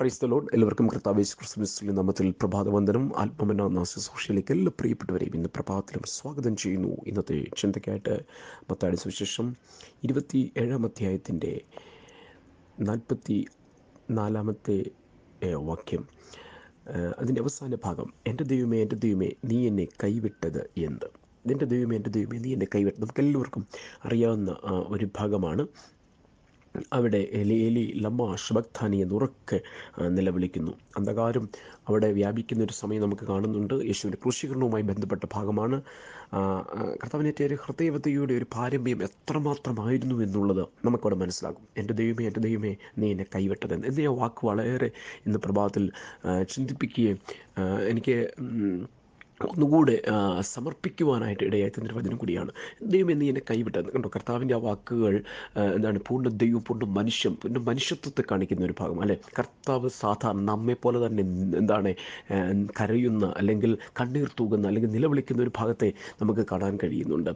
Load എല്ലാവർക്കും കർത്താവേശ് ക്രിസ്തുവിന്റെ നാമത്തിൽ പ്രഭാതവന്ദനം. ആത്മമന ശുശ്രൂഷയിലേക്ക് എല്ലാ പ്രിയപ്പെട്ടവരെയും ഇന്ന് പ്രഭാതത്തിലും സ്വാഗതം ചെയ്യുന്നു. ഇന്നത്തെ ചിന്തയ്ക്കായിട്ട് മത്താടി സുവിശേഷം ഇരുപത്തി ഏഴാം അധ്യായത്തിന്റെ നാൽപ്പത്തി നാലാമത്തെ വാക്യം. അതിന്റെ അവസാന ഭാഗം എന്റെ ദൈവമേ എന്റെ ദൈവമേ നീ എന്നെ കൈവിട്ടത് എന്ത്? എന്റെ ദൈവമേ എന്റെ ദൈവമേ നീ എന്നെ കൈവിട്ടത്. നമുക്കെല്ലാവർക്കും അറിയാവുന്ന ഒരു ഭാഗമാണ്. അവിടെ എലി എലി ലമ്മ ഷബക്താനി എന്നുറക്കെ നിലവിളിക്കുന്നു. അന്ധകാരം അവിടെ വ്യാപിക്കുന്ന ഒരു സമയം നമുക്ക് കാണുന്നുണ്ട്. യേശുവിന്റെ ക്രൂശീകരണവുമായി ബന്ധപ്പെട്ട ഭാഗമാണ്. കർത്താവിനേറ്റ ഒരു ഹൃദയവതയുടെ ഒരു പാരമ്പര്യം എത്രമാത്രമായിരുന്നു എന്നുള്ളത് നമുക്കവിടെ മനസ്സിലാകും. എന്റെ ദൈവമേ എന്റെ ദൈവമേ നീ എന്നെ കൈവിട്ടത് എന്നീ വാക്ക് വളരെ ഇന്ന് പ്രഭാതത്തിൽ ചിന്തിപ്പിക്കുകയും എനിക്ക് ഒന്നുകൂടെ സമർപ്പിക്കുവാനായിട്ട് ഇടയായി വചനം കൂടിയാണ്. ദൈവം എന്ന് എന്നെ കൈവിട്ടത്. കണ്ടോ? കർത്താവിന്റെ ആ വാക്കുകൾ എന്താണ്? പൂർണ ദൈവം പൂർണ മനുഷ്യൻ പൂർണ മനുഷ്യത്വത്തെ കാണിക്കുന്ന ഒരു ഭാഗം അല്ലെ? കർത്താവ് സാധാരണ നമ്മെ പോലെ തന്നെ എന്താണ് കരയുന്ന അല്ലെങ്കിൽ കണ്ണീർ തൂകുന്ന അല്ലെങ്കിൽ നിലവിളിക്കുന്ന ഒരു ഭാഗത്തെ നമുക്ക് കാണാൻ കഴിയുന്നുണ്ട്.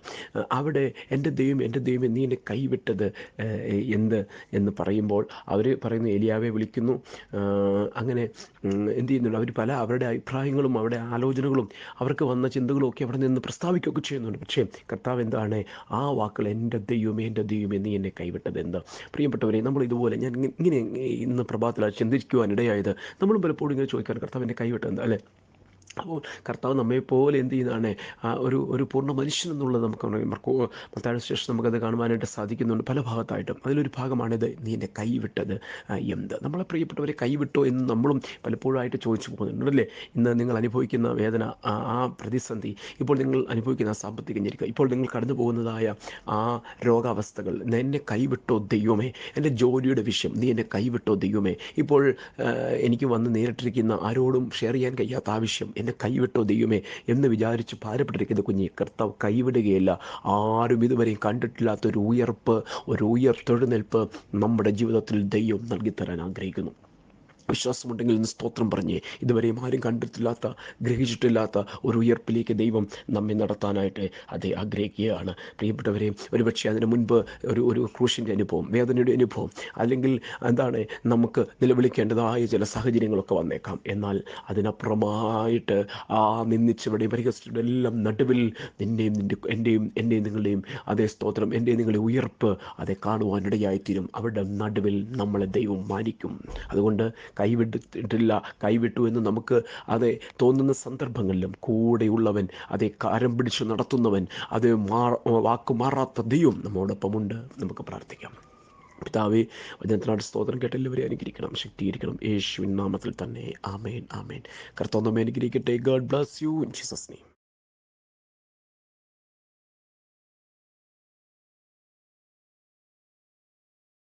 അവിടെ എന്റെ ദൈവം എന്റെ ദൈവം നീ എന്നെ കൈവിട്ടത് എന്ത് എന്ന് പറയുമ്പോൾ അവർ പറയുന്ന എലിയാവെ വിളിക്കുന്നു. അങ്ങനെ എന്ത് ചെയ്യുന്നുണ്ട്? അവർ പല അവരുടെ അഭിപ്രായങ്ങളും അവരുടെ ആലോചനകളും അവർക്ക് വന്ന ചിന്തകളൊക്കെ അവിടെ നിന്ന് പ്രസ്താവിക്കുകയൊക്കെ ചെയ്യുന്നുണ്ട്. പക്ഷേ കർത്താവ് എന്താണ്? ആ വാക്കുകൾ എന്റെ ദൈവമേ എന്റെ ദൈവമേ നീ എന്നെ കൈവിട്ടത് എന്ത് പ്രിയപ്പെട്ടവരെ നമ്മൾ ഇതുപോലെ ഞാൻ ഇങ്ങനെ ഇന്ന് പ്രഭാതത്തിൽ ചിന്തിക്കുവാനിടയായത് നമ്മൾ പലപ്പോഴും ഇങ്ങനെ ചോദിക്കാൻ കർത്താവ് എന്നെ കൈവിട്ടത് എന്താ അല്ലേ? അപ്പോൾ കർത്താവ് നമ്മെപ്പോലെ എന്ത് ചെയ്യുന്നതാണ്? ആ ഒരു ഒരു പൂർണ മനുഷ്യൻ എന്നുള്ളത് നമുക്ക് മർക്കോ മത്താഴ ശേഷം നമുക്കത് കാണുവാനായിട്ട് സാധിക്കുന്നുണ്ട് പല ഭാഗത്തായിട്ടും. അതിലൊരു ഭാഗമാണിത്. നീ എന്റെ കൈവിട്ടത് എന്ത്? നമ്മളെ പ്രിയപ്പെട്ടവരെ കൈവിട്ടോ എന്ന് നമ്മളും പലപ്പോഴായിട്ട് ചോദിച്ചു പോകുന്നുണ്ട് അല്ലേ? ഇന്ന് നിങ്ങൾ അനുഭവിക്കുന്ന വേദന ആ പ്രതിസന്ധി ഇപ്പോൾ നിങ്ങൾ അനുഭവിക്കുന്ന സാമ്പത്തിക ഞെരുക്കം ഇപ്പോൾ നിങ്ങൾ കടന്നു പോകുന്നതായ ആ രോഗാവസ്ഥകൾ എന്നെ കൈവിട്ടോ ദൈവമേ? എന്റെ ജോലിയുടെ വിഷയം നീ എന്നെ കൈവിട്ടോ ദൈവമേ? ഇപ്പോൾ എനിക്ക് വന്ന് നേരിട്ടിരിക്കുന്ന ആരോടും ഷെയർ ചെയ്യാൻ കഴിയാത്ത ആവശ്യം എന്നെ കൈവിട്ടോ ദൈവമേ എന്ന് വിചാരിച്ച് ഭാരപ്പെട്ടിരിക്കുന്ന കുഞ്ഞി കർത്താവ് കൈവിടുകയില്ല. ആരും ഇതുവരെയും കണ്ടിട്ടില്ലാത്ത ഒരു ഉയർപ്പ് ഒരു ഉയർത്തെഴുന്നേൽപ്പ് നമ്മുടെ ജീവിതത്തിൽ ദൈവം നൽകിത്തരാൻ ആഗ്രഹിക്കുന്നു. വിശ്വാസമുണ്ടെങ്കിൽ ഇന്ന് സ്തോത്രം പറഞ്ഞ് ഇതുവരെയും ആരും കണ്ടിട്ടില്ലാത്ത ഗ്രഹിച്ചിട്ടില്ലാത്ത ഒരു ഉയർപ്പിലേക്ക് ദൈവം നമ്മെ നടത്താനായിട്ട് അത് ആഗ്രഹിക്കുകയാണ്. പ്രിയപ്പെട്ടവരെ ഒരുപക്ഷെ അതിന് മുൻപ് ഒരു ഒരു ക്രൂശിന്റെ അനുഭവം വേദനയുടെ അനുഭവം അല്ലെങ്കിൽ എന്താണ് നമുക്ക് നിലവിളിക്കേണ്ടതായ ചില സാഹചര്യങ്ങളൊക്കെ വന്നേക്കാം. എന്നാൽ അതിനപ്പുറമായിട്ട് ആ നിന്നിച്ചവിടെ പരിഹസിച്ചവിടെ എല്ലാം നടുവിൽ നിന്നെയും നിന്റെ എന്റെയും എന്റെയും നിങ്ങളുടെയും അതേ സ്തോത്രം എന്റെയും നിങ്ങളുടെ ഉയർപ്പ് അതെ കാണുവാനിടയായിത്തീരും. അവരുടെ നടുവിൽ നമ്മളെ ദൈവം മാനിക്കും. അതുകൊണ്ട് കൈവിട്ടിട്ടില്ല കൈവിട്ടു എന്ന് നമുക്ക് അതെ തോന്നുന്ന സന്ദർഭങ്ങളിലും കൂടെയുള്ളവൻ അതേ കാരം പിടിച്ചു നടത്തുന്നവൻ അത് മാ വാക്ക് മാറാത്ത ദൈവം നമ്മോടൊപ്പമുണ്ട്. നമുക്ക് പ്രാർത്ഥിക്കാം. പിതാവേ വചനത്തിനാട് സ്തോത്രം കേട്ട് എല്ലാവരെയും അനുഗ്രഹിക്കണം ശക്തീകരിക്കണം യേശുവിൻ നാമത്തിൽ തന്നെ. ആമേൻ ആമേൻ. കർത്താവ് നമ്മെ അനുഗ്രഹിക്കട്ടെ. God bless you in Jesus name